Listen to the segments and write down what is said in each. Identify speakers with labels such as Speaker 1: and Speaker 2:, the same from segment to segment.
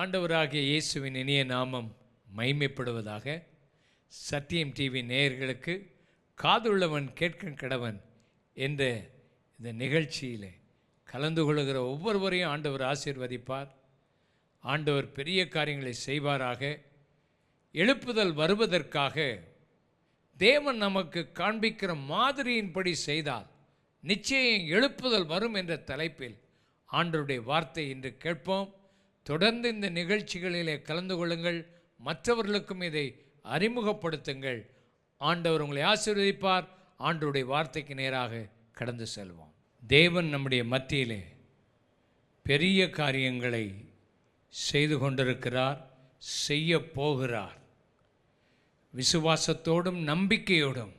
Speaker 1: ஆண்டவராகிய இயேசுவின் இனிய நாமம் மைமைப்படுவதாக சத்தியம் டிவி நேயர்களுக்கு காதுள்ளவன் கேட்கும் கடவன் என்ற இந்த நிகழ்ச்சியில் கலந்து கொள்கிற ஒவ்வொருவரையும் ஆண்டவர் ஆசீர்வதிப்பார். ஆண்டவர் பெரிய காரியங்களை செய்வாராக. எழுப்புதல் வருவதற்காக தேவன் நமக்கு காண்பிக்கிற மாதிரியின்படி செய்தால் நிச்சயம் எழுப்புதல் வரும் என்ற தலைப்பில் ஆண்டருடைய வார்த்தை இன்று கேட்போம். தொடர்ந்து இந்த நிகழ்ச்சிகளிலே கலந்து கொள்ளுங்கள். மற்றவர்களுக்கும் இதை அறிமுகப்படுத்துங்கள். ஆண்டவர் உங்களை ஆசீர்வதிப்பார். ஆண்டவருடைய வார்த்தைக்கு நேராக கடந்து செல்வோம். தேவன் நம்முடைய மத்தியிலே பெரிய காரியங்களை செய்து கொண்டிருக்கிறார் செய்ய போகிறார். விசுவாசத்தோடும் நம்பிக்கையோடும்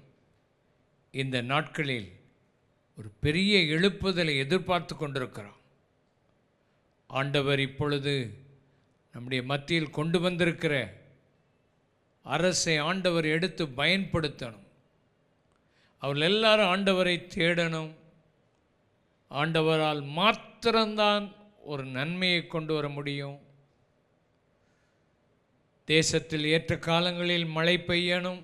Speaker 1: இந்த நாட்களில் ஒரு பெரிய எழுப்புதலை எதிர்பார்த்து கொண்டிருக்கிறோம். ஆண்டவர் இப்பொழுது நம்முடைய மத்தியில் கொண்டு வந்திருக்கிற அரசை ஆண்டவர் எடுத்து பயன்படுத்தணும். அவர்கள் எல்லாரும் ஆண்டவரை தேடணும். ஆண்டவரால் மாத்திரம்தான் ஒரு நன்மையை கொண்டு வர முடியும். தேசத்தில் ஏற்ற காலங்களில் மழை பெய்யணும்.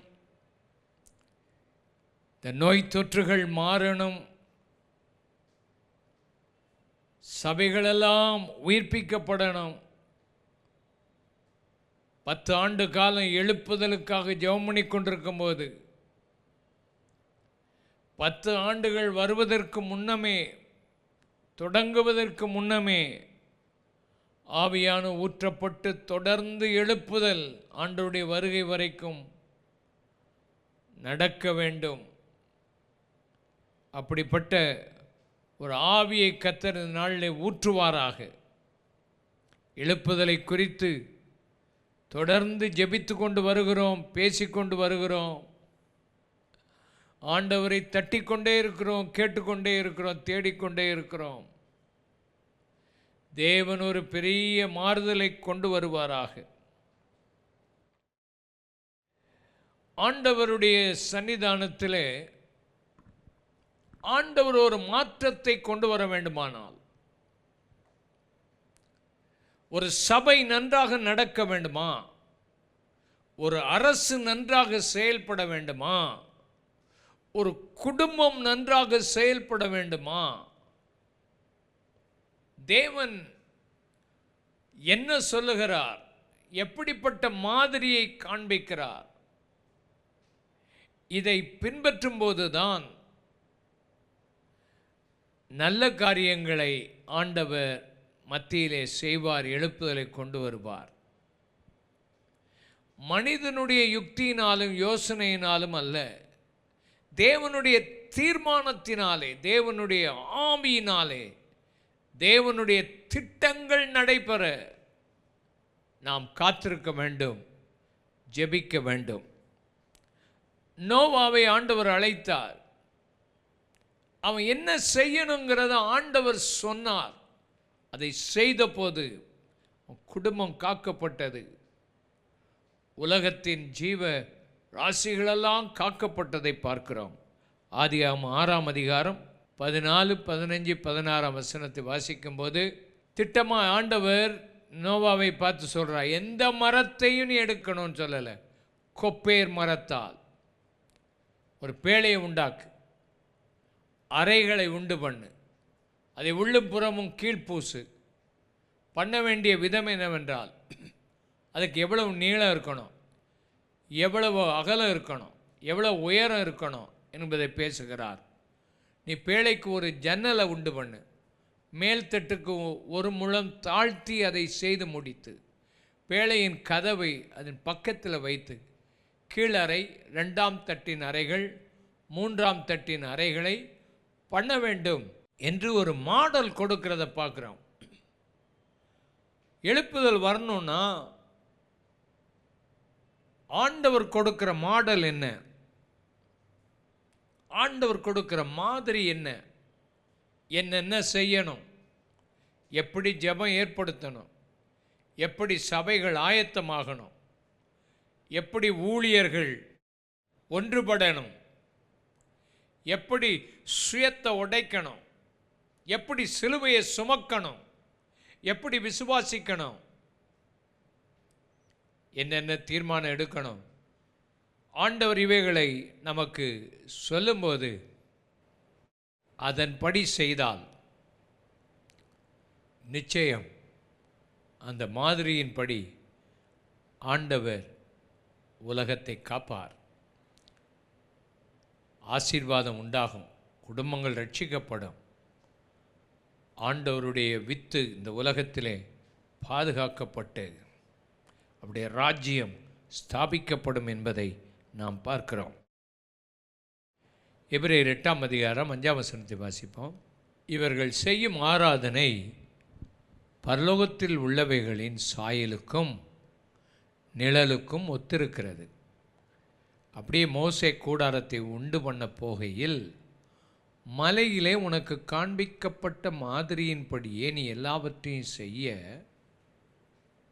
Speaker 1: இந்த நோய் தொற்றுகள் மாறணும். சபைகளெல்லாம் உயிர்ப்பிக்கப்படணும். பத்து ஆண்டு காலம் எழுப்புதலுக்காக ஜெபம் பண்ணி கொண்டிருக்கும் போது பத்து ஆண்டுகள் வருவதற்கு முன்னமே தொடங்குவதற்கு முன்னமே ஆவியான ஊற்றப்பட்டு தொடர்ந்து எழுப்புதல் ஆண்டுடைய வருகை வரைக்கும் நடக்க வேண்டும். அப்படிப்பட்ட ஒரு ஆவியை கத்தர் இந்த நாளில் ஊற்றுவாராக. எழுப்புதலை குறித்து தொடர்ந்து ஜெபித்து கொண்டு வருகிறோம் பேசிக்கொண்டு வருகிறோம். ஆண்டவரை தட்டிக்கொண்டே இருக்கிறோம் கேட்டுக்கொண்டே இருக்கிறோம் தேடிக்கொண்டே இருக்கிறோம். தேவன் ஒரு பெரிய மாறுதலை கொண்டு வருவாராக. ஆண்டவருடைய சன்னிதானத்திலே ஆண்டவர் ஒரு மாற்றத்தை கொண்டு வர வேண்டுமானால் ஒரு சபை நன்றாக நடக்க வேண்டுமா? ஒரு அரசு நன்றாக செயல்பட வேண்டுமா? ஒரு குடும்பம் நன்றாக செயல்பட வேண்டுமா? தேவன் என்ன சொல்லுகிறார்? எப்படிப்பட்ட மாதிரியை காண்பிக்கிறார்? இதை பின்பற்றும் போதுதான் நல்ல காரியங்களை ஆண்டவர் மத்தியிலே செய்வார் எழுப்புதலை கொண்டு வருவார். மனிதனுடைய யுக்தியினாலும் யோசனையினாலும் அல்ல தேவனுடைய தீர்மானத்தினாலே தேவனுடைய ஆவியினாலே தேவனுடைய திட்டங்கள் நடைபெற நாம் காத்திருக்க வேண்டும் ஜெபிக்க வேண்டும். நோவாவை ஆண்டவர் அழைத்தார். அவன் என்ன செய்யணுங்கிறத ஆண்டவர் சொன்னார். அதை செய்தபோது குடும்பம் காக்கப்பட்டது. உலகத்தின் ஜீவ ராசிகளெல்லாம் காக்கப்பட்டதை பார்க்கிறோம். ஆதியாம் ஆறாம் அதிகாரம் பதினாலு பதினஞ்சு பதினாறாம் வசனத்தை வாசிக்கும்போது திட்டமாக ஆண்டவர் நோவாவை பார்த்து சொல்கிறார் எந்த மரத்தையும் நீ எடுக்கணும்னு சொல்லலை. கொப்பேர் மரத்தால். ஒரு பேழையை உண்டாக்கு. அறைகளை உண்டு பண்ணு. அதை உள்ளும் புறமும் கீழ்ப்பூசு பண்ண வேண்டிய விதம் என்னவென்றால் அதுக்கு எவ்வளவு நீளம் இருக்கணும் எவ்வளவு அகலம் இருக்கணும் எவ்வளவு உயரம் இருக்கணும் என்பதை பேசுகிறார். நீ பேழைக்கு ஒரு ஜன்னலை உண்டு பண்ணு. மேல்தட்டுக்கு ஒரு முழம் தாழ்த்தி அதை செய்து முடித்து பேழையின் கதவை அதன் பக்கத்தில் வைத்து கீழறை ரெண்டாம் தட்டின் அறைகள் மூன்றாம் தட்டின் அறைகளை பண்ண வேண்டும் என்று ஒரு மாடல் கொடுக்கிறத பார்க்குறோம். எழுப்புதல் வரணும்னா ஆண்டவர் கொடுக்கிற மாடல் என்ன? ஆண்டவர் கொடுக்கிற மாதிரி என்ன? என்னென்ன செய்யணும்? எப்படி ஜெபம் ஏற்படுத்தணும்? எப்படி சபைகள் ஆயத்தமாகணும்? எப்படி ஊழியர்கள் ஒன்றுபடணும்? எப்படி சுயத்தை உடைக்கணும். எப்படி சிலுவையை சுமக்கணும். எப்படி விசுவாசிக்கணும். என்னென்ன தீர்மானம் எடுக்கணும். ஆண்டவர் இவைகளை நமக்கு சொல்லும்போது அதன்படி செய்தால் நிச்சயம் அந்த மாதிரியின்படி ஆண்டவர் உலகத்தை காப்பார். ஆசீர்வாதம் உண்டாகும். குடும்பங்கள் ரட்சிக்கப்படும். ஆண்டவருடைய வித்து இந்த உலகத்திலே பாதுகாக்கப்பட்டு அவருடைய ராஜ்யம் ஸ்தாபிக்கப்படும் என்பதை நாம் பார்க்கிறோம். எபிரேயர் எட்டாம் அதிகாரம் அஞ்சாம் வசனத்தை வாசிப்போம். இவர்கள் செய்யும் ஆராதனை பரலோகத்தில் உள்ளவைகளின் சாயலுக்கும் நிழலுக்கும் ஒத்திருக்கிறது. அப்படியே மோசை கூடாரத்தை உண்டு பண்ண போகையில் மலையிலே உனக்கு காண்பிக்கப்பட்ட மாதிரியின்படியே நீ எல்லாவற்றையும் செய்ய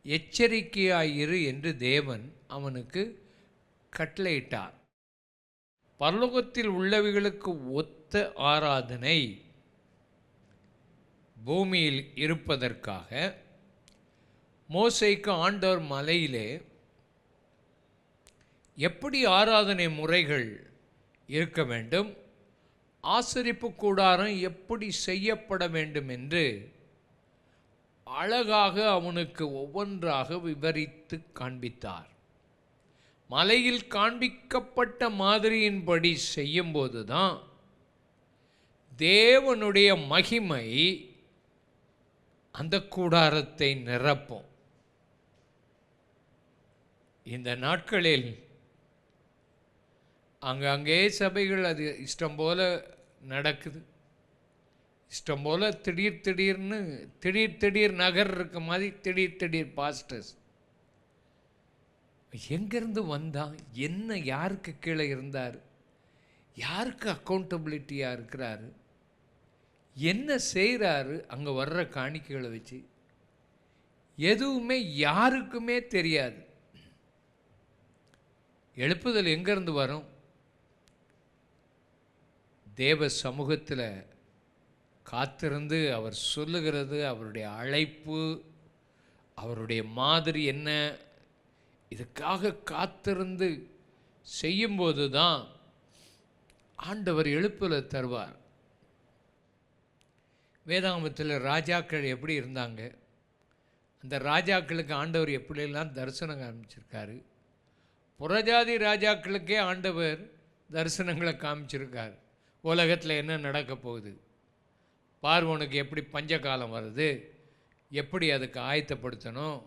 Speaker 1: எச்சரிக்கையாயிரு என்று தேவன் அவனுக்கு கட்டளையிட்டார். பரலோகத்தில் உள்ளவைகளுக்கு ஒத்த ஆராதனை பூமியில் இருப்பதற்காக. மோசைக்கு ஆண்டவர் மலையிலே எப்படி ஆராதனை முறைகள் இருக்க வேண்டும்? ஆசரிப்பு கூடாரம் எப்படி செய்யப்பட வேண்டும் என்று அழகாக அவனுக்கு ஒவ்வொன்றாக விவரித்து காண்பித்தார். மலையில் காண்பிக்கப்பட்ட மாதிரியின்படி செய்யும்போது தான் தேவனுடைய மகிமை அந்த கூடாரத்தை நிரப்பும். இந்த நாட்களில் அங்கங்கே சபைகள் அது இஷ்டம் போல நடக்குது. இஷ்டம் போல் திடீர் திடீர்னு திடீர் திடீர் நகர் இருக்க மாதிரி திடீர் திடீர் பாஸ்டர்ஸ் எங்கேருந்து வந்தான் என்ன யாருக்கு கீழே இருந்தார்? யாருக்கு அக்கௌண்டபிலிட்டியாக இருக்கிறாரு? என்ன செய்கிறாரு அங்கே வர்ற காணிக்கைகளை வச்சு. எதுவுமே யாருக்குமே தெரியாது. எழுப்புதல் எங்கேருந்து வரும்? தேவ சமூகத்தில் காத்திருந்து அவர் சொல்லுகிறது அவருடைய அழைப்பு அவருடைய மாதிரி என்ன இதுக்காக காத்திருந்து செய்யும்போது தான் ஆண்டவர் எழுப்பில் தருவார். வேதாமத்தில் ராஜாக்கள் எப்படி இருந்தாங்க? அந்த ராஜாக்களுக்கு ஆண்டவர் எப்படியெல்லாம் தரிசனம் காமிச்சிருக்காரு? புறஜாதி ராஜாக்களுக்கே ஆண்டவர் தரிசனங்களை காமிச்சிருக்கார். உலகத்தில் என்ன நடக்க போகுது? பார்வனுக்கு எப்படி பஞ்சகாலம் வருது? எப்படி அதுக்கு ஆயத்தப்படுத்தணும்?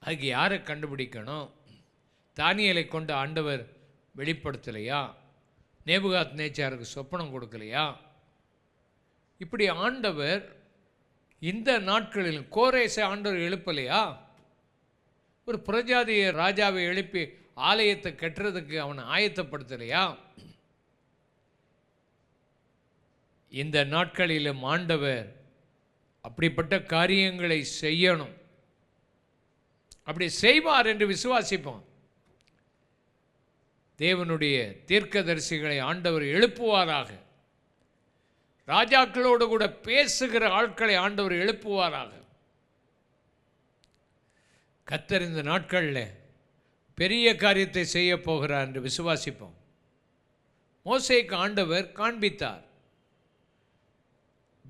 Speaker 1: அதுக்கு யாரை கண்டுபிடிக்கணும்? தானியலை கொண்டு ஆண்டவர் வெளிப்படுத்தலையா? நேபுகாத் நேச்சாருக்கு சொப்பனம் கொடுக்கலையா? இப்படி ஆண்டவர் இந்த நாட்களில் கோரேசை ஆண்டவர் எழுப்பலையா? ஒரு புரஜாதிய ராஜாவை எழுப்பி ஆலயத்தை கட்டுறதுக்கு அவனை ஆயத்தப்படுத்தலையா? இந்த நாட்களிலும் ஆண்டவர் அப்படிப்பட்ட காரியங்களை செய்யணும். அப்படி செய்வார் என்று விசுவாசிப்போம். தேவனுடைய தீர்க்கதரிசிகளை ஆண்டவர் எழுப்புவாராக. ராஜாக்களோடு கூட பேசுகிற ஆட்களை ஆண்டவர் எழுப்புவாராக. கத்தர் இந்த நாட்களில் பெரிய காரியத்தை செய்ய போகிறார் என்று விசுவாசிப்போம். மோசைக்கு ஆண்டவர் காண்பித்தார்.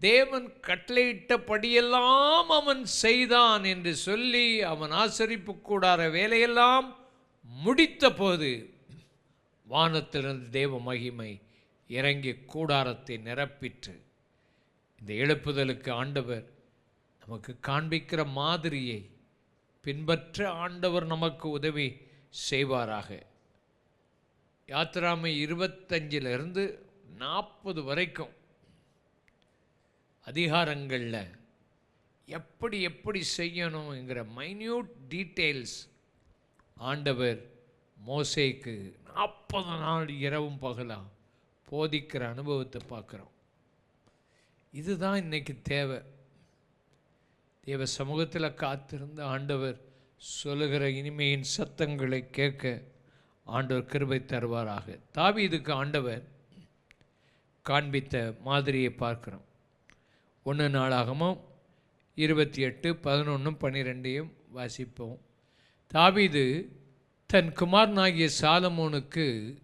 Speaker 1: தேவன் கட்டளையிட்டபடியெல்லாம் அவன் செய்தான் என்று சொல்லி அவன் ஆசரிப்பு கூடார வேலையெல்லாம் முடித்த போது வானத்திலிருந்து தேவ மகிமை இறங்கி கூடாரத்தை நிரப்பிற்று. இந்த எழுப்புதலுக்கு ஆண்டவர் நமக்கு காண்பிக்கிற மாதிரியை பின்பற்ற ஆண்டவர் நமக்கு உதவி செய்வாராக. யாத்திராமை இருபத்தஞ்சிலிருந்து நாற்பது வரைக்கும். அதிகாரங்களில் எப்படி எப்படி செய்யணுங்கிற மைன்யூட் டீட்டெயில்ஸ் ஆண்டவர் மோசைக்கு நாற்பது நாள் இரவும் பகலாக போதிக்கிற அனுபவத்தை பார்க்குறோம். இதுதான் இன்றைக்கி தேவை. தேவ சமூகத்தில் காத்திருந்த ஆண்டவர் சொல்லுகிற இனிமையின் சத்தங்களை கேட்க ஆண்டவர் கிருபை தருவாராக. தாவி இதுக்கு ஆண்டவர் காண்பித்த மாதிரியை பார்க்குறோம். ஒன்று நாளாகமும் இருபத்தி எட்டு பதினொன்றும் பன்னிரெண்டையும் வாசிப்போம். தாவிது தன் குமாரனாகிய சாலமோனுக்கு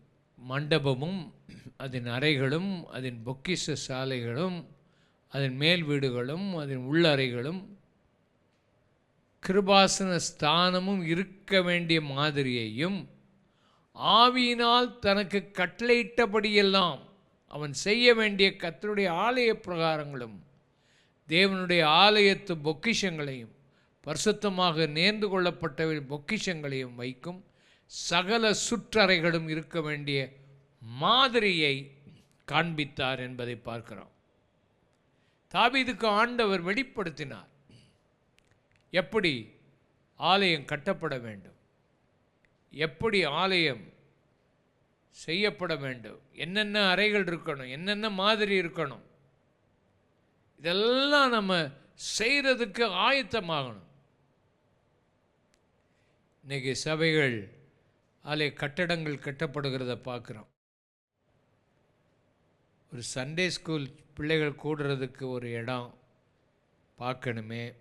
Speaker 1: மண்டபமும் அதன் அறைகளும் அதன் பொக்கிஷ சாலைகளும் அதன் மேல் வீடுகளும் அதன் உள்ளறைகளும் கிருபாசன ஸ்தானமும் இருக்க வேண்டிய மாதிரியையும் ஆவியினால் தனக்கு கட்டளையிட்டபடியெல்லாம் அவன் செய்ய வேண்டிய கத்தருடைய ஆலய பிரகாரங்களும் தேவனுடைய ஆலயத்து பொக்கிஷங்களையும் பரிசுத்தமாக நேர்ந்து கொள்ளப்பட்ட பொக்கிஷங்களையும் வைக்கும் சகல சுற்றறைகளும் இருக்க வேண்டிய மாதிரியை காண்பித்தார் என்பதை பார்க்கிறோம். தாபீதுக்கு ஆண்டவர் வெளிப்படுத்தினார். எப்படி ஆலயம் கட்டப்பட வேண்டும்? எப்படி ஆலயம் செய்யப்பட வேண்டும்? என்னென்ன அறைகள் இருக்கணும்? என்னென்ன மாதிரி இருக்கணும்? இதெல்லாம் நம்ம செய்கிறதுக்கு ஆயத்தமாகணும். இன்னைக்கு சபைகள் அதில் கட்டடங்கள் கட்டப்படுகிறத பார்க்குறோம். ஒரு சண்டே ஸ்கூல் பிள்ளைகள் கூடுறதுக்கு ஒரு இடம் பார்க்கணுமே.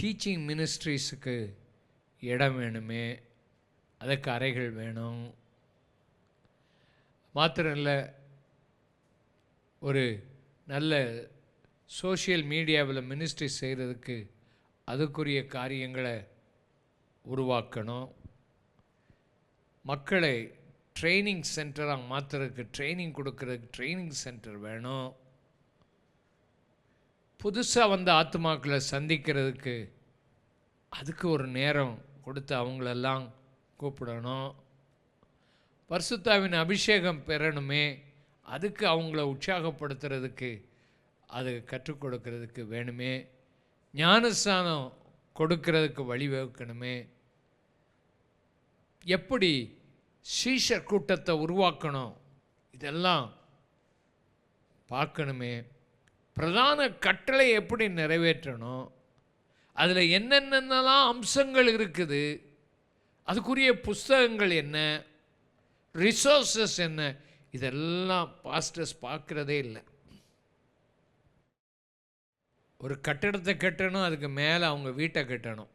Speaker 1: டீச்சிங் மினிஸ்ட்ரீஸுக்கு இடம் வேணுமே. அதுக்கு அறைகள் வேணும். மாத்திரம் இல்லை ஒரு நல்ல சோஷியல் மீடியாவில் மினிஸ்ட்ரி செய்கிறதுக்கு அதுக்குரிய காரியங்களை உருவாக்கணும். மக்களை ட்ரைனிங் சென்டராக மாற்றுறதுக்கு ட்ரைனிங் கொடுக்கறதுக்கு ட்ரைனிங் சென்டர் வேணும். புதுசாக வந்த ஆத்மாக்களை சந்திக்கிறதுக்கு அதுக்கு ஒரு நேரம் கொடுத்து அவங்களெல்லாம் கூப்பிடணும். பர்சுத்தாவின் அபிஷேகம் பெறணுமே. அதுக்கு அவங்கள உற்சாகப்படுத்துறதுக்கு அது கற்றுக் கொடுக்கறதுக்கு வேணுமே. ஞானஸ்தானம் கொடுக்கறதுக்கு வழிவகுக்கணுமே எப்படி சீஷர் கூட்டத்தை உருவாக்கணும் இதெல்லாம் பார்க்கணுமே. பிரதான கட்டளை எப்படி நிறைவேற்றணும் அதில் என்னென்னலாம் அம்சங்கள் இருக்குது அதுக்குரிய புஸ்தகங்கள் என்ன ரிசோர்ஸஸ் என்ன இதெல்லாம் பாஸ்டர்ஸ் பார்க்குறதே இல்லை. ஒரு கட்டடத்தை கட்டணும் அதுக்கு மேலே அவங்க வீட்டை கட்டணும்.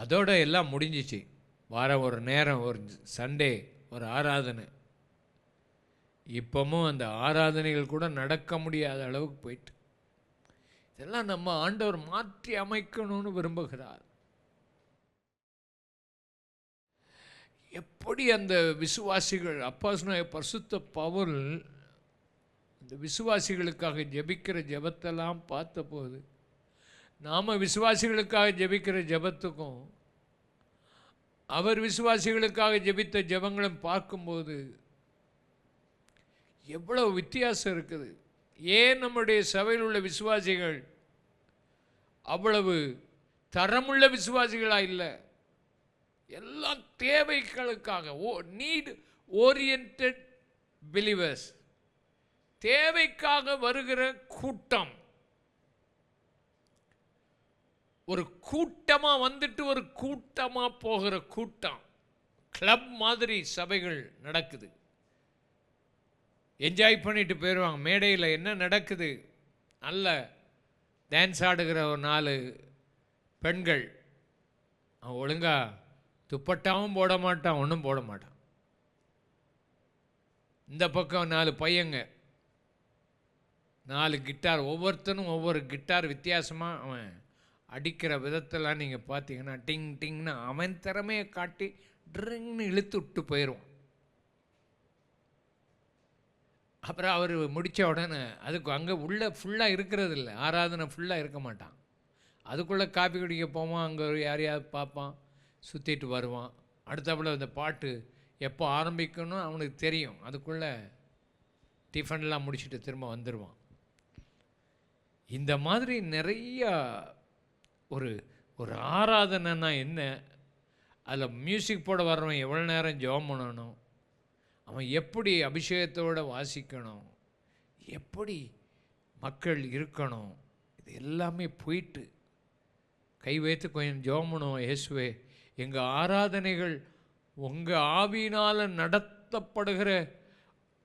Speaker 1: அதோட எல்லாம் முடிஞ்சிச்சு. வாரம் ஒரு நேரம் ஒரு சண்டே ஒரு ஆராதனை. இப்போமும் அந்த ஆராதனைகள் கூட நடக்க முடியாத அளவுக்கு போயிட்டு. இதெல்லாம் நம்ம ஆண்டவர் மாற்றி அமைக்கணும்னு விரும்புகிறார். எப்படி அந்த விசுவாசிகள் அப்பாஸ்ன பரிசுத்த பவுல் இந்த விசுவாசிகளுக்காக ஜெபிக்கிற ஜெபத்தெல்லாம் பார்த்தபோது நாம் விசுவாசிகளுக்காக ஜெபிக்கிற ஜெபத்துக்கும் அவர் விசுவாசிகளுக்காக ஜெபித்த ஜெபங்களும் பார்க்கும்போது எவ்வளோ வித்தியாசம் இருக்குது. ஏன் நம்முடைய சபையில் உள்ள விசுவாசிகள் அவ்வளவு தரமுள்ள விசுவாசிகளாக இல்லை? எல்லாம் தேவைகளுக்காக. ஓ நீட் ஓரியன்ட் பிலிவர்ஸ் தேவைக்காக வருகிற கூட்டம். ஒரு கூட்டமாக வந்துட்டு ஒரு கூட்டமாக போகிற கூட்டம். கிளப் மாதிரி சபைகள் நடக்குது. என்ஜாய் பண்ணிட்டு போயிடுவாங்க மேடையில் என்ன நடக்குது? நல்ல டான்ஸ் ஆடுகிற ஒரு நாலு பெண்கள். அவன் துப்பட்டாவும் போட மாட்டான் ஒன்றும் போட மாட்டான். இந்த பக்கம் நாலு பையங்க. நாலு கிட்டார் ஒவ்வொருத்தனும் ஒவ்வொரு கிட்டார் வித்தியாசமாக அவன் அடிக்கிற விதத்தெல்லாம் நீங்கள் பார்த்தீங்கன்னா டிங் டிங்னு அவன் திறமையை காட்டி ட்ரிங்னு இழுத்து விட்டு போயிடுவான். அப்புறம் அவர் முடித்த உடனே அதுக்கு அங்கே உள்ளே ஃபுல்லாக இருக்கிறது இல்லை ஆராதனை ஃபுல்லாக இருக்க மாட்டான். அதுக்குள்ளே காப்பி குடிக்க போவான் அங்கே யாரையாவது பார்ப்பான். சுற்றிட்டு வருவான். அடுத்தபடி இந்த பாட்டு எப்போ ஆரம்பிக்கணும் அவனுக்கு தெரியும். அதுக்குள்ளே டிஃபன்லாம் முடிச்சுட்டு திரும்ப வந்துடுவான் இந்த மாதிரி நிறையா ஒரு ஒரு ஆராதனைனா என்ன? அதில் மியூசிக் போட வர்றவன் எவ்வளோ நேரம் ஜெபம் பண்ணணும்? அவன் எப்படி அபிஷேகத்தோடு வாசிக்கணும்? எப்படி மக்கள் இருக்கணும்? இது எல்லாமே போயிட்டு கை வைத்து கொஞ்சம் ஜோமணும் இயேசுவே எங்கள் ஆராதனைகள் உங்கள் ஆவியினால் நடத்தப்படுகிற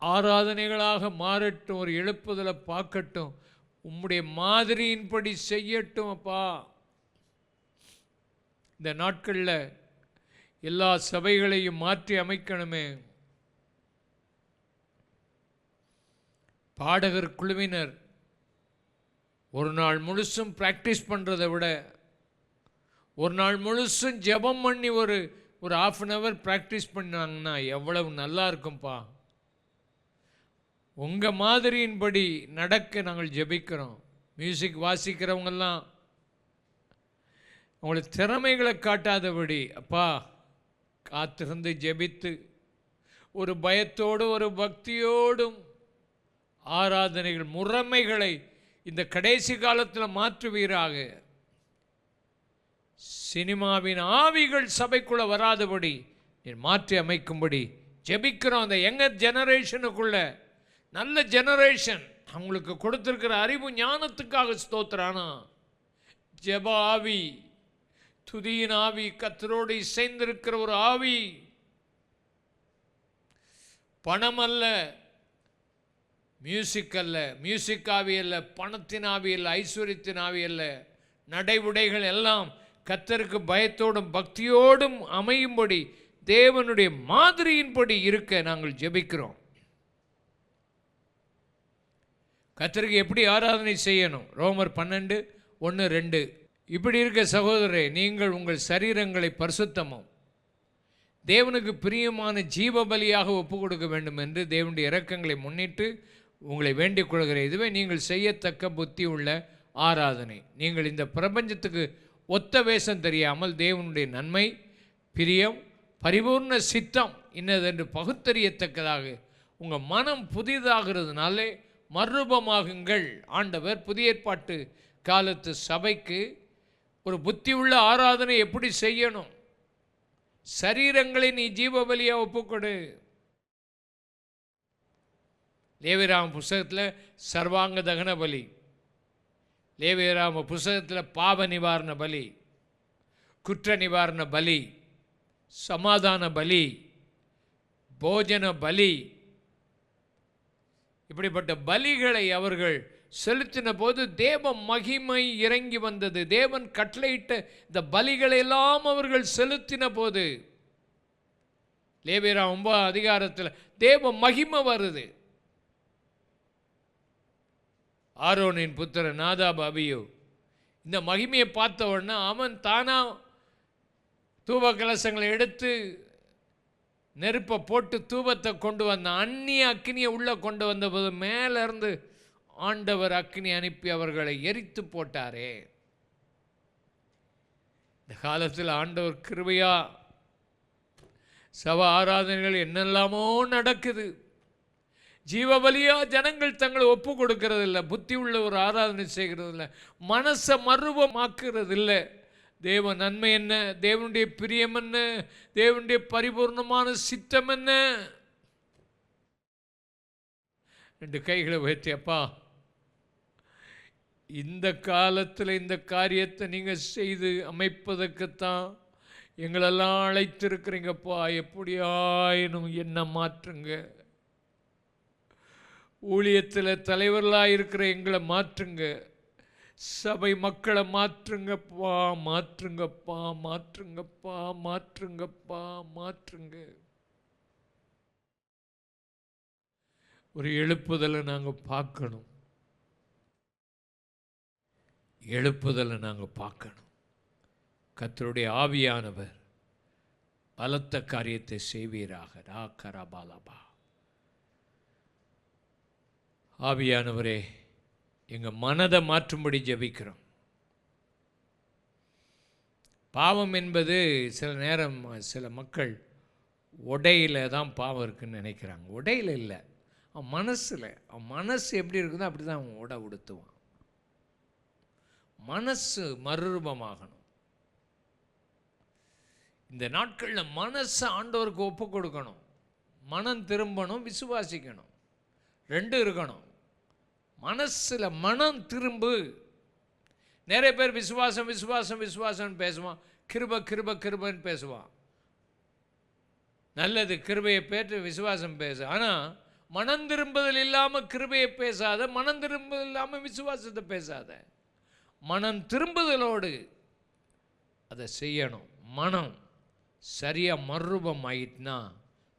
Speaker 1: ஆராதனைகளாக மாறட்டும் ஒரு எழுப்புதலை பார்க்கட்டும் உம்முடைய மாதிரியின்படி செய்யட்டும் அப்பா. இந்த நாட்களில் எல்லா சபைகளையும் மாற்றி அமைக்கணுமே. பாடகர் குழுவினர் ஒரு நாள் முழுசும் ப்ராக்டிஸ் பண்ணுறதை விட ஒரு நாள் முழுசும் ஜெபம் பண்ணி ஒரு ஒரு ஆஃப் அன் ஹவர் ப்ராக்டிஸ் பண்ணாங்கன்னா எவ்வளவு நல்லா இருக்கும்ப்பா உங்கள் மாதிரியின்படி நடக்க நாங்கள் ஜெபிக்கிறோம். மியூசிக் வாசிக்கிறவங்கெல்லாம் அவங்களுக்கு திறமைகளை காட்டாதபடி அப்பா காத்திருந்து ஜெபித்து ஒரு பயத்தோடு ஒரு பக்தியோடும் ஆராதனைகள் முறைமைகளை இந்த கடைசி காலத்தில் மாற்றுவீராக. சினிமாவின் ஆவிகள் சபைக்குள்ள வராதபடி நீர் மாற்றி அமைக்கும்படி ஜெபிக்கிறோம். அந்த யங்கர் ஜெனரேஷனுக்குள்ள நல்ல ஜெனரேஷன் அவங்களுக்கு கொடுத்துருக்கிற அறிவு ஞானத்துக்காக ஸ்தோத்திரானா? ஜப ஆவி துதியின் ஆவி கத்தரோடு இசைந்திருக்கிற ஒரு ஆவி. பணம் அல்ல மியூசிக் அல்ல மியூசிக் ஆவி அல்ல பணத்தின் ஆவி அல்ல ஐஸ்வர்யத்தின் ஆவி அல்ல நடைமுடைகள் எல்லாம் கத்தருக்கு பயத்தோடும் பக்தியோடும் அமையும்படி தேவனுடைய மாதிரியின்படி இருக்க நாங்கள் ஜெபிக்கிறோம். கத்தருக்கு எப்படி ஆராதனை செய்யணும்? ரோமர் பன்னெண்டு ஒன்று ரெண்டு. இப்படி இருக்க சகோதரரே நீங்கள் உங்கள் சரீரங்களை பரிசுத்தமும். தேவனுக்கு பிரியமான ஜீவ பலியாக ஒப்பு கொடுக்க வேண்டும் என்று தேவனுடைய இறக்கங்களை முன்னிட்டு உங்களை வேண்டிக் கொள்கிறேன். இதுவே நீங்கள் செய்யத்தக்க புத்தி உள்ள ஆராதனை. நீங்கள் இந்த பிரபஞ்சத்துக்கு ஒத்த வேஷம் தெரியாமல் தேவனுடைய நன்மை பிரியம் பரிபூர்ண சித்தம் இன்னதென்று பகுத்தறியத்தக்கதாக. உங்கள் மனம் புதிதாகிறதுனாலே மறுரூபமாகுங்கள். ஆண்டவர் புதிய ஏற்பாட்டு காலத்து சபைக்கு ஒரு புத்தி உள்ள ஆராதனை எப்படி செய்யணும்? சரீரங்களை நீ ஜீவபலியாக ஒப்புக்கொடு. தேவிராம புஸ்தகத்தில் சர்வாங்க தகன பலி லேவியராம புஸ்தகத்தில் பாவ நிவாரண பலி குற்ற நிவாரண பலி சமாதான பலி போஜன பலி இப்படிப்பட்ட பலிகளை அவர்கள் செலுத்தின போது தேவ மகிமை இறங்கி வந்தது. தேவன் கட்டளையிட்ட இந்த பலிகளை எல்லாம் அவர்கள் செலுத்தின போது லேவியரா ஒன்பது அதிகாரத்தில் தேவ மகிமை வருது. ஆரோனின் புத்திரன் நாதாப் அபியு. இந்த மகிமையை பார்த்த உடனே அவன் தானாக தூப கலசங்களை எடுத்து நெருப்பை போட்டு தூபத்தை கொண்டு வந்தான். அந்நிய அக்னியை உள்ளே கொண்டு வந்தபோது மேலேருந்து ஆண்டவர் அக்னி அனுப்பி அவர்களை எரித்து போட்டாரே. இந்த காலத்தில் ஆண்டவர் கிருபையா சவ ஆராதனைகள் என்னெல்லாமோ நடக்குது. ஜீவபலியா ஜனங்கள் தங்களை ஒப்பு கொடுக்கறதில்ல புத்தி உள்ள ஒரு ஆராதனை செய்கிறதில்ல மனசை மருவமாக்குறதில்ல. தேவ நன்மை என்ன? தேவனுடைய பிரியம் என்ன? தேவனுடைய பரிபூர்ணமான சித்தம் என்ன? ரெண்டு கைகளை உயர்த்தி அப்பா இந்த காலத்தில் இந்த காரியத்தை நீங்கள் செய்து அமைப்பதற்குத்தான் எங்களெல்லாம் அழைத்திருக்கிறீங்கப்பா. எப்படியாயினும் என்ன மாற்றுங்க. ஊழியத்தில் தலைவர்களாக இருக்கிற எங்களை மாற்றுங்க. சபை மக்களை மாற்றுங்கப்பா மாற்றுங்கப்பா மாற்றுங்கப்பா மாற்றுங்கப்பா மாற்றுங்க. ஒரு எழுப்புதலை நாங்கள் பார்க்கணும். எழுப்புதலை நாங்கள் பார்க்கணும். கத்தருடைய ஆவியானவர் பலத்த காரியத்தை செய்வீராக. ரா கரபாலபா ஆவியானவரே எங்கள் மனதை மாற்றும்படி ஜெபிக்கிறோம். பாவம் என்பது சில நேரம் சில மக்கள் உடையில தான் பாவம் இருக்குன்னு நினைக்கிறாங்க. உடையில் இல்லை. அவன் மனசில் அவன் மனசு எப்படி இருக்குதோ அப்படி தான் அவன் உடை உடுத்துவான். மனசு மறுரூபமாகணும். இந்த நாட்களில் மனசை ஆண்டவருக்கு ஒப்பு கொடுக்கணும். மனம் திரும்பணும் விசுவாசிக்கணும். ரெண்டும் இருக்கணும். மனசில் மனம் திரும்பு. நிறைய பேர் விசுவாசம் விசுவாசம் விசுவாசம்னு பேசுவான். கிருப கிருப கிருபன்னு பேசுவான். நல்லது கிருபையை பேற்று விசுவாசம் பேசு. ஆனால் மனம் திரும்புதல் இல்லாமல் கிருபையை பேசாத மனம் திரும்புதல் இல்லாமல் விசுவாசத்தை பேசாத. மனம் திரும்புதலோடு அதை செய்யணும். மனம் சரியாக மறுரூபம் ஆயிட்டுனா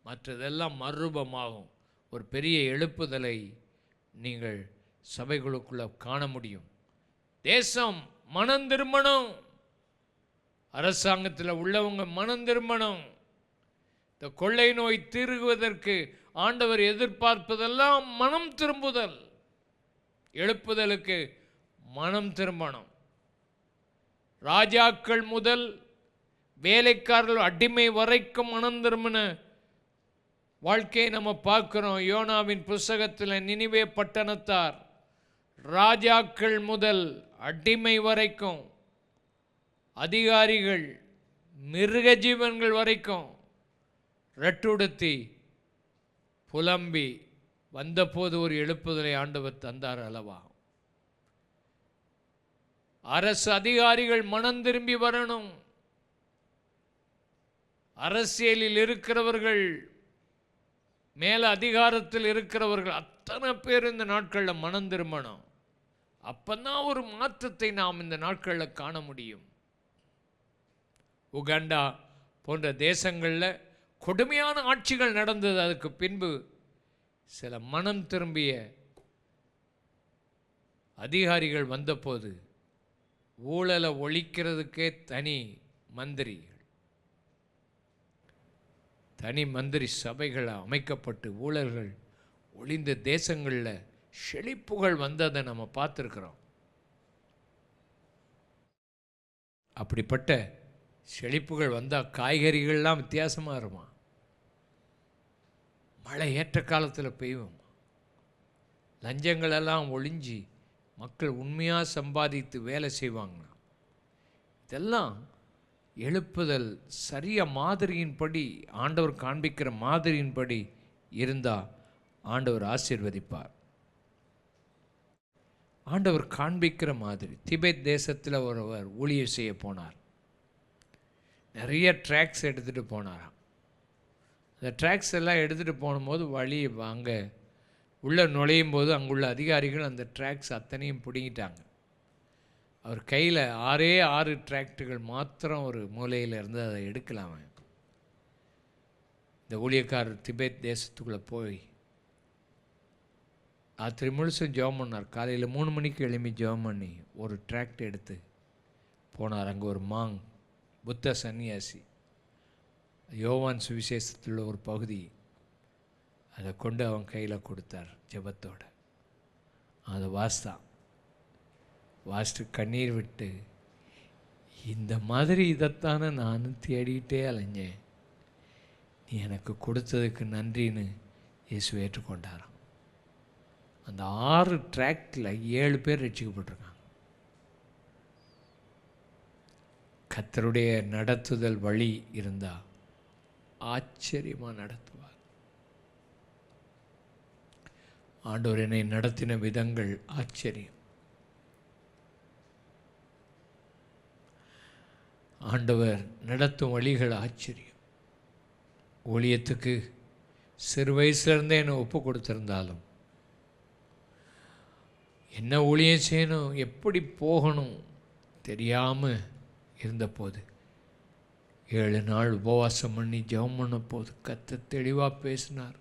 Speaker 1: மற்றதெல்லாம் மறுரூபமாகும் ஒரு பெரிய எழுப்புதலை நீங்கள் சபைகளுக்குள்ளே காண முடியும். தேசம் மனம் திருமணம் அரசாங்கத்தில் உள்ளவங்க மனம் திருமணம் இந்த கொள்ளை நோய் தீருவதற்கு ஆண்டவர் எதிர்பார்ப்பதெல்லாம் மனம் திரும்புதல். எழுப்புதலுக்கு மனம் திரும்பணும். ராஜாக்கள் முதல் வேலைக்காரர்கள் அடிமை வரைக்கும் மனம் திரும்பின வாழ்க்கையை நம்ம பார்க்குறோம். யோனாவின் புஸ்தகத்தில் நினிவே பட்டணத்தார். ராஜாக்கள் முதல் அடிமை வரைக்கும் அதிகாரிகள் மிருக ஜீவன்கள் வரைக்கும் ரெட்டுடுத்தி புலம்பி வந்தபோது ஒரு எழுப்புதலை ஆண்டவர் தந்தார் அல்லவா? அரசு அதிகாரிகள் மனம் திரும்பி வரணும். அரசியலில் இருக்கிறவர்கள் மேல அதிகாரத்தில் இருக்கிறவர்கள் அத்தனை பேர் இந்த நாட்களில் மனம் திரும்பணும். அப்பந்தான் ஒரு மாற்றத்தை நாம் இந்த நாட்களில் காண முடியும். உகண்டா போன்ற தேசங்களில் கொடுமையான ஆட்சிகள் நடந்தது. அதுக்கு பின்பு சில மனம் திரும்பிய அதிகாரிகள் வந்தபோது ஊழலை ஒழிக்கிறதுக்கே தனி மந்திரிகள். தனி மந்திரி சபைகள் அமைக்கப்பட்டு ஊழல்கள் ஒளிந்த தேசங்களில் செழிப்புகள் வந்ததை நம்ம பார்த்துருக்குறோம். அப்படிப்பட்ட செழிப்புகள் வந்தால் காய்கறிகள்லாம் வித்தியாசமாக இருமா மழை ஏற்ற காலத்தில் பெய்யும்? லஞ்சங்களெல்லாம் ஒழிஞ்சி மக்கள் உண்மையாக சம்பாதித்து வேலை செய்வாங்க இதெல்லாம் எழுப்புதல் சரிய மாதிரியின்படி ஆண்டவர் காண்பிக்கிற மாதிரியின்படி இருந்தால் ஆண்டவர் ஆசிர்வதிப்பார். ஆண்டவர் காண்பிக்கிற மாதிரி திபெத் தேசத்தில் ஒருவர் ஊழியர் செய்ய போனார். நிறைய ட்ராக்ஸ் எடுத்துகிட்டு போனாராம். அந்த ட்ராக்ஸ் எல்லாம் எடுத்துகிட்டு போகும்போது வழி அங்கே உள்ளே நுழையும் போது அங்குள்ள அதிகாரிகள் அந்த ட்ராக்ஸ் அத்தனையும் பிடுங்கிட்டாங்க. அவர் கையில் ஆறே ஆறு டிராக்டுகள் மாத்திரம் ஒரு மூலையில் இருந்து அதை எடுக்கலாம். அவன். இந்த ஊழியக்காரர் திபெத் தேசத்துக்குள்ளே போய் ராத்திரி முழுசும் ஜெபம் பண்ணார். காலையில் மூணு மணிக்கு எழுப்பி ஜெபம் பண்ணி ஒரு டிராக்ட் எடுத்து போனார். அங்கே ஒரு மாங் புத்த சன்னியாசி. யோவான் சுவிசேஷத்தில் ஒரு பகுதி. அதை கொண்டு அவன் கையில் கொடுத்தார் ஜபத்தோடு. அதை வாஸ்தான் வாஸ்ட்டு கண்ணீர் விட்டு இந்த மாதிரி இதைத்தானே நானும் தேடிக்கிட்டே அலைஞ்சேன். நீ எனக்கு கொடுத்ததுக்கு நன்றின்னு இயேசு ஏற்றுக்கொண்டாராம். அந்த ஆறு ட்ராக்டில் ஏழு பேர் ரட்சிக்கப்பட்டிருக்காங்க. கத்தருடைய நடத்துதல் வழி இருந்தால் ஆச்சரியமாக நடத்துவார். ஆண்டவர் என்னை நடத்தின விதங்கள் ஆச்சரியம். ஆண்டவர் நடத்தும் வழிகள் ஆச்சரியம். ஊழியத்துக்கு சிறு வயசுலேருந்தே என்னை ஒப்பு கொடுத்துருந்தாலும் என்ன ஊழியம் செய்யணும்? எப்படி போகணும்? தெரியாமல் இருந்தபோது ஏழு நாள் உபவாசம் பண்ணி ஜெபம் பண்ண போது கத்த தெளிவாக பேசினார்.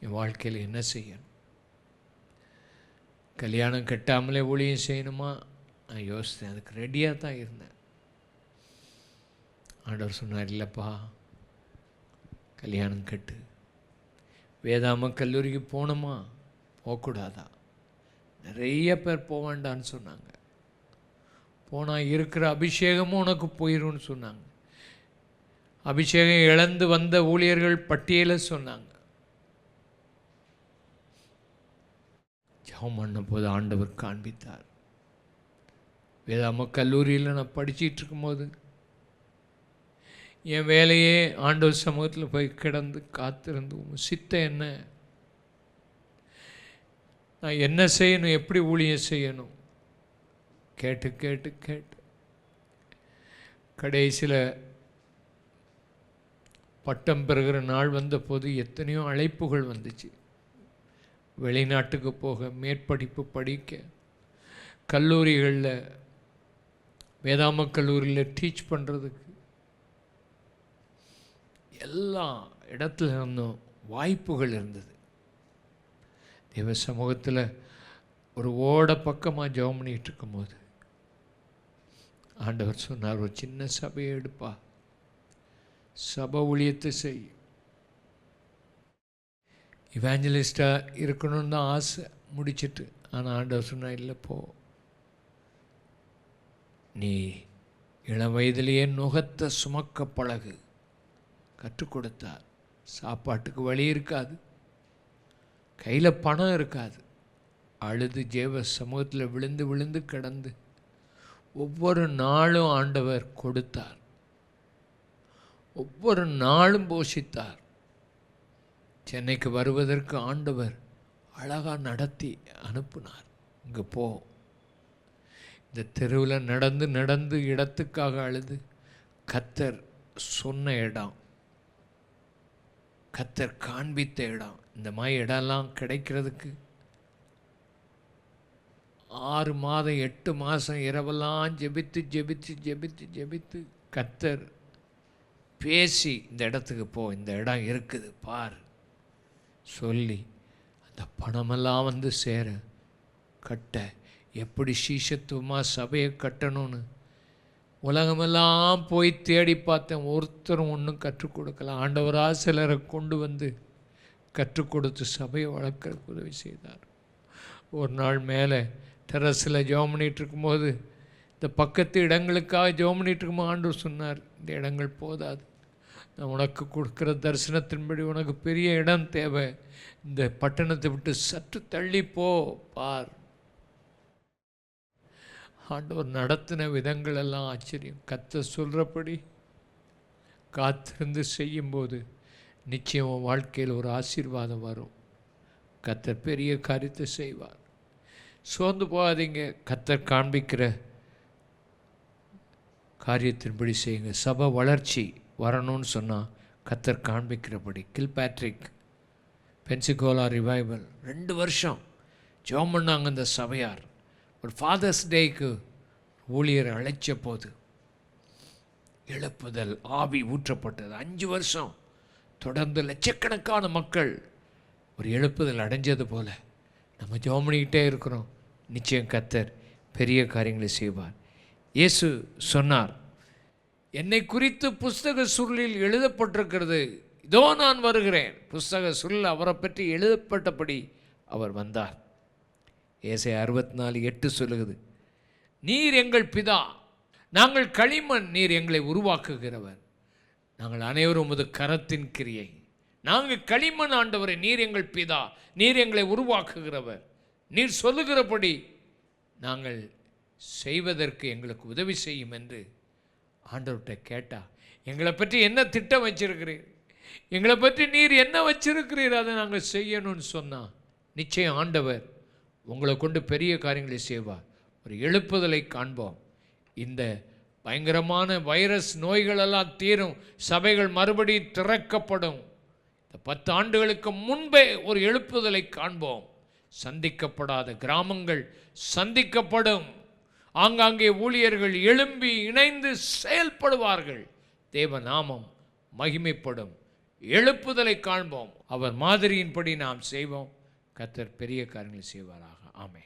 Speaker 1: என் வாழ்க்கையில் என்ன செய்யணும்? கல்யாணம் கட்டாமலே ஊழியம் செய்யணுமா? நான் யோசித்தேன் அதுக்கு ரெடியாக தான் இருந்தேன். ஆண்டவர் சொன்னார் இல்லைப்பா கல்யாணம் கட்டு. வேதாம கல்லூரிக்கு போகணுமா? போகக்கூடாதா? நிறைய பேர் போக வேண்டான்னு சொன்னாங்க. போனால் இருக்கிற அபிஷேகமும் உனக்கு போயிடும்னு சொன்னாங்க. அபிஷேகம் இழந்து வந்த ஊழியர்கள் பட்டியலை சொன்னாங்க. ஜபம் பண்ண போது ஆண்டவர் காண்பித்தார். வேதாம கல்லூரியில் நான் படிச்சிட்டு இருக்கும்போது என் வேலையே ஆண்டவர் சமூகத்தில் போய் கிடந்து காத்திருந்து சித்த என்ன? நான் என்ன செய்யணும் எப்படி ஊழியம் செய்யணும்? கேட்டு கேட்டு கேட்டு. கடைசியில் பட்டம் பெறுகிற நாள் வந்தபோது எத்தனையோ அழைப்புகள் வந்துச்சு. வெளிநாட்டுக்கு போக மேற்படிப்பு படிக்க கல்லூரிகளில் வேதாம கல்லூரியில் டீச் பண்ணுறதுக்கு எல்லா இடத்துல இருந்தும் வாய்ப்புகள் இருந்தது. தேவ சமூகத்தில் ஒரு ஓட பக்கமாக ஜெபம் பண்ணிகிட்டு இருக்கும்போது ஆண்டவர் சொன்னார் ஒரு சின்ன சபையை எடுப்பா. சபை ஊழியத்தை செய். இவாஞ்சலிஸ்டாக இருக்கணும்னு தான் ஆசை முடிச்சிட்டு ஆனால் ஆண்டவர் சொன்னால் இல்லை போ. நீ இளம் வயதிலேயே நுகத்தை சுமக்க பழகு. கற்றுக் கொடுத்தார் சாப்பாட்டுக்கு வழி இருக்காது. கையில் பணம் இருக்காது. அழுது ஜேவ சமூகத்தில் விழுந்து விழுந்து கிடந்து. ஒவ்வொரு நாளும் ஆண்டவர் கொடுத்தார். ஒவ்வொரு நாளும் போஷித்தார். சென்னைக்கு வருவதற்கு ஆண்டவர் அழகாக நடத்தி அனுப்புனார். இங்கே போ. இந்த தெருவில் நடந்து நடந்து இடத்துக்காக அழுது கத்தர் சொன்ன இடம். கத்தர் காண்பித்த இடம். இந்த மாதிரி இடம்லாம் கிடைக்கிறதுக்கு ஆறு மாதம் எட்டு மாதம் இரவெல்லாம் ஜெபித்து ஜெபித்து ஜெபித்து ஜெபித்து கத்தர் பேசி இந்த இடத்துக்கு போ இந்த இடம் இருக்குது பார். சொல்லி அந்த பணமெல்லாம் வந்து சேர கட்ட. எப்படி சீசத்துவமாக சபையை கட்டணும்னு உலகமெல்லாம் போய் தேடி பார்த்தேன். ஒருத்தரும் ஒன்றும் கற்றுக் கொடுக்கல. ஆண்டவராக சிலரை கொண்டு வந்து கற்றுக் கொடுத்து சபையை வளர்க்குறதுக்கு உதவி செய்தார். ஒரு நாள் மேலே டெரஸில் ஜோம் பண்ணிகிட்டு இருக்கும்போது இந்த பக்கத்து இடங்களுக்காக ஜோம் பண்ணிகிட்டு இருக்கும்போது ஆண்டவர் சொன்னார் இந்த இடங்கள் போதாது. நான் உனக்கு கொடுக்குற தரிசனத்தின்படி உனக்கு பெரிய இடம் தேவை. இந்த பட்டணத்தை விட்டு சற்று தள்ளி போ பார். ஆண்டவர் நடத்தின விதங்கள் எல்லாம் ஆச்சரியம். கத்த சொல்கிறபடி காத்திருந்து செய்யும்போது நிச்சயம் வாழ்க்கையில் ஒரு ஆசீர்வாதம் வரும். கத்தர் பெரிய காரியத்தை செய்வார். சோர்ந்து போகாதீங்க. கத்தர் காண்பிக்கிற காரியத்தின்படி செய்யுங்க. சபை வளர்ச்சி வரணும்னு சொன்னால் கத்தர் காண்பிக்கிறபடி. கில் பேட்ரிக் பென்சிகோலா ரிவைவல் ரெண்டு வருஷம் ஜோம் பண்ணாங்க இந்த சபையார். ஒரு ஃபாதர்ஸ் டேக்கு ஊழியரை அழைச்ச போது எழுப்புதல் ஆவி ஊற்றப்பட்டது. அஞ்சு வருஷம் தொடர்ந்து லட்சக்கணக்கான மக்கள் ஒரு எழுப்புதல் அடைஞ்சது போல் நம்ம ஜோமனிக்கிட்டே பண்ணிக்கிட்டே இருக்கிறோம். நிச்சயம் கத்தர் பெரிய காரியங்களை செய்வார். இயேசு சொன்னார் என்னை குறித்து புஸ்தக சுருளில் எழுதப்பட்டிருக்கிறது. இதோ நான் வருகிறேன். புஸ்தக சுருள் அவரை பற்றி எழுதப்பட்டபடி அவர் வந்தார். ஏசை அறுபத்தி நாலு எட்டு சொல்லுகிறது. நீர் எங்கள் பிதா நாங்கள் களிமண் நீர் எங்களை உருவாக்குகிறவர். நாங்கள் அனைவரும் உமது கரத்தின் கிரியை. நாங்கள் களிமண் ஆண்டவரை நீர் எங்கள் பிதா நீர் எங்களை உருவாக்குகிறவர். நீர் சொல்லுகிறபடி நாங்கள் செய்வதற்கு எங்களுக்கு உதவி செய்யும் என்று ஆண்டவர்கிட்ட கேட்டா எங்களை பற்றி என்ன திட்டம் வச்சிருக்கிறீர்? எங்களை பற்றி நீர் என்ன வச்சிருக்கிறீர்? அதை நாங்கள் செய்யணும்னு சொன்னால் நிச்சயம் ஆண்டவர் உங்களை கொண்டு பெரிய காரியங்களை செய்வார் ஒரு எழுப்புதலை காண்போம். இந்த பயங்கரமான வைரஸ் நோய்களெல்லாம் தீரும். சபைகள் மறுபடியும் திறக்கப்படும். இந்த பத்து ஆண்டுகளுக்கு முன்பே ஒரு எழுப்புதலை காண்போம். சந்திக்கப்படாத கிராமங்கள் சந்திக்கப்படும். ஆங்காங்கே ஊழியர்கள் எழும்பி இணைந்து செயல்படுவார்கள். தேவ நாமம் மகிமைப்படும். எழுப்புதலை காண்போம். அவர் மாதிரியின்படி நாம் செய்வோம். கர்த்தர் பெரிய காரியங்களை செய்வாராக ஆமே